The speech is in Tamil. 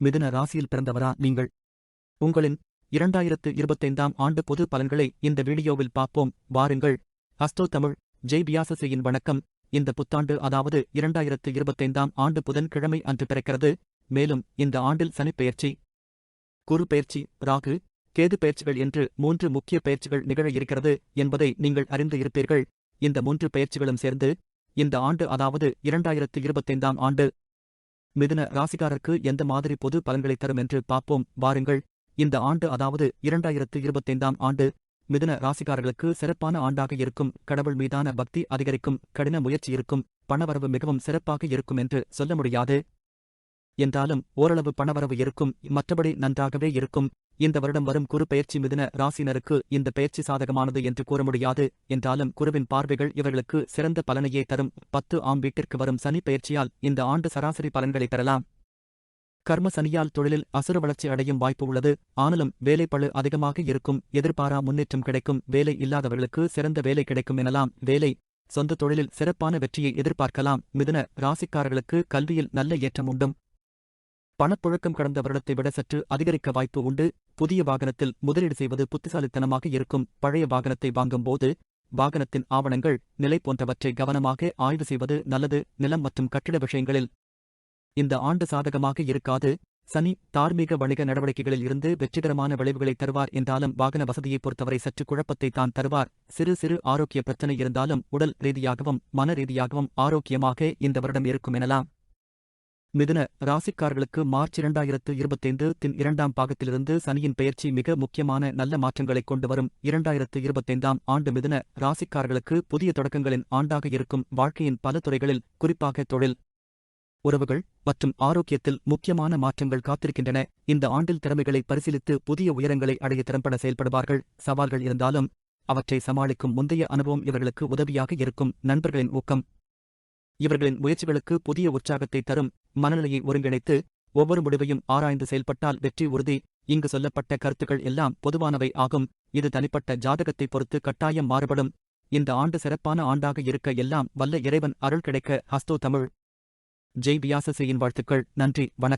மிதுன ராசியில் பிறந்தவரா நீங்கள்? உங்களின் இரண்டாயிரத்து இருபத்தைந்தாம் ஆண்டு பொது பலன்களை இந்த வீடியோவில் பார்ப்போம். வாருங்கள். அஸ்டோ தமிழ் ஜெய் பியாசசியின் வணக்கம். இந்த புத்தாண்டு அதாவது இரண்டாயிரத்து இருபத்தைந்தாம் ஆண்டு புதன்கிழமை அன்று பிறக்கிறது. மேலும் இந்த ஆண்டில் சனிப்பெயர்ச்சி குரு பெயர்ச்சி ராகு கேது பெயர்ச்சிகள் என்று மூன்று முக்கிய பெயர்ச்சிகள் நிகழ இருக்கிறது என்பதை நீங்கள் அறிந்து இருப்பீர்கள். இந்த மூன்று பெயர்ச்சிகளும் சேர்ந்து இந்த ஆண்டு அதாவது இரண்டாயிரத்து இருபத்தைந்தாம் ஆண்டு மிதுன ராசிக்காரருக்கு எந்த மாதிரி பொது பலன்களை தரும் என்று பார்ப்போம். வாருங்கள். இந்த ஆண்டு அதாவது இரண்டாயிரத்து இருபத்தைந்தாம் ஆண்டு மிதுன ராசிக்காரர்களுக்கு சிறப்பான ஆண்டாக இருக்கும். கடவுள் மீதான பக்தி அதிகரிக்கும். கடின முயற்சி இருக்கும். பணவரவு மிகவும் சிறப்பாக இருக்கும் என்று சொல்ல முடியாது. என்றாலும் ஓரளவு பணவரவு இருக்கும். மற்றபடி நன்றாகவே இருக்கும். இந்த வருடம் வரும் குரு பயிற்சி மிதுன ராசினருக்கு இந்த பெயர்ச்சி சாதகமானது என்று கூற முடியாது. என்றாலும் குருவின் பார்வைகள் இவர்களுக்கு சிறந்த பலனையே தரும். பத்து ஆம் வீட்டிற்கு வரும் சனி பயிற்சியால் இந்த ஆண்டு சராசரி பலன்களை பெறலாம். கர்ம சனியால் தொழிலில் அசுர வளர்ச்சி அடையும் வாய்ப்பு உள்ளது. ஆனாலும் வேலைப்பழு அதிகமாக இருக்கும். எதிர்பாரா முன்னேற்றம் கிடைக்கும். வேலை இல்லாதவர்களுக்கு சிறந்த வேலை கிடைக்கும் எனலாம். வேலை சொந்த தொழிலில் சிறப்பான வெற்றியை எதிர்பார்க்கலாம். மிதுன ராசிக்காரர்களுக்கு கல்வியில் நல்ல ஏற்றம் உண்டும். பணப்புழக்கம் கடந்த வருடத்தை விட சற்று அதிகரிக்க வாய்ப்பு உண்டு. புதிய வாகனத்தில் முதலீடு செய்வது புத்திசாலித்தனமாக இருக்கும். பழைய வாகனத்தை வாங்கும்போது வாகனத்தின் ஆவணங்கள் நிலை போன்றவற்றை கவனமாக ஆய்வு செய்வது நல்லது. நிலம் மற்றும் கட்டிட விஷயங்களில் இந்த ஆண்டு சாதகமாக இருக்காது. சனி தார்மீக வணிக நடவடிக்கைகளில் இருந்து வெற்றிகரமான விளைவுகளை தருவார் என்றாலும் வாகன வசதியை பொறுத்தவரை சற்று குழப்பத்தை தான் தருவார். சிறு சிறு ஆரோக்கிய பிரச்சனை இருந்தாலும் உடல் ரீதியாகவும் மன ரீதியாகவும் ஆரோக்கியமாக இந்த வருடம் இருக்கும் எனலாம். மிதுன ராசிக்காரர்களுக்கு மார்ச் இரண்டாயிரத்து இருபத்தைந்து தின் இரண்டாம் பாகத்திலிருந்து சனியின் பெயர்ச்சி மிக முக்கியமான நல்ல மாற்றங்களை கொண்டு வரும் இரண்டாயிரத்து இருபத்தைந்தாம் ஆண்டு மிதுன ராசிக்காரர்களுக்கு புதிய தொடக்கங்களின் ஆண்டாக இருக்கும் வாழ்க்கையின் பல துறைகளில் குறிப்பாக தொழில் உறவுகள் மற்றும் ஆரோக்கியத்தில் முக்கியமான மாற்றங்கள் காத்திருக்கின்றன. இந்த ஆண்டில் திறமைகளை பரிசீலித்து புதிய உயரங்களை அடைய திறம்பட செயல்படுவார்கள். சவால்கள் இருந்தாலும் அவற்றை சமாளிக்கும் முந்தைய அனுபவம் இவர்களுக்கு உதவியாக இருக்கும் நண்பர்களின் ஊக்கம். இவர்களின் முயற்சிகளுக்கு புதிய உற்சாகத்தை தரும் மனநிலையை ஒருங்கிணைத்து ஒவ்வொரு முடிவையும் ஆராய்ந்து செயல்பட்டால் வெற்றி உறுதி. இங்கு சொல்லப்பட்ட கருத்துக்கள் எல்லாம் பொதுவானவை ஆகும். இது தனிப்பட்ட ஜாதகத்தை பொறுத்து கட்டாயம் மாறுபடும். இந்த ஆண்டு சிறப்பான ஆண்டாக இருக்க எல்லாம் வல்ல இறைவன் அருள் கிடைக்க ஹஸ்தோ தமிழ். ஜெய் வியாசசியின் வாழ்த்துக்கள். நன்றி. வணக்கம்.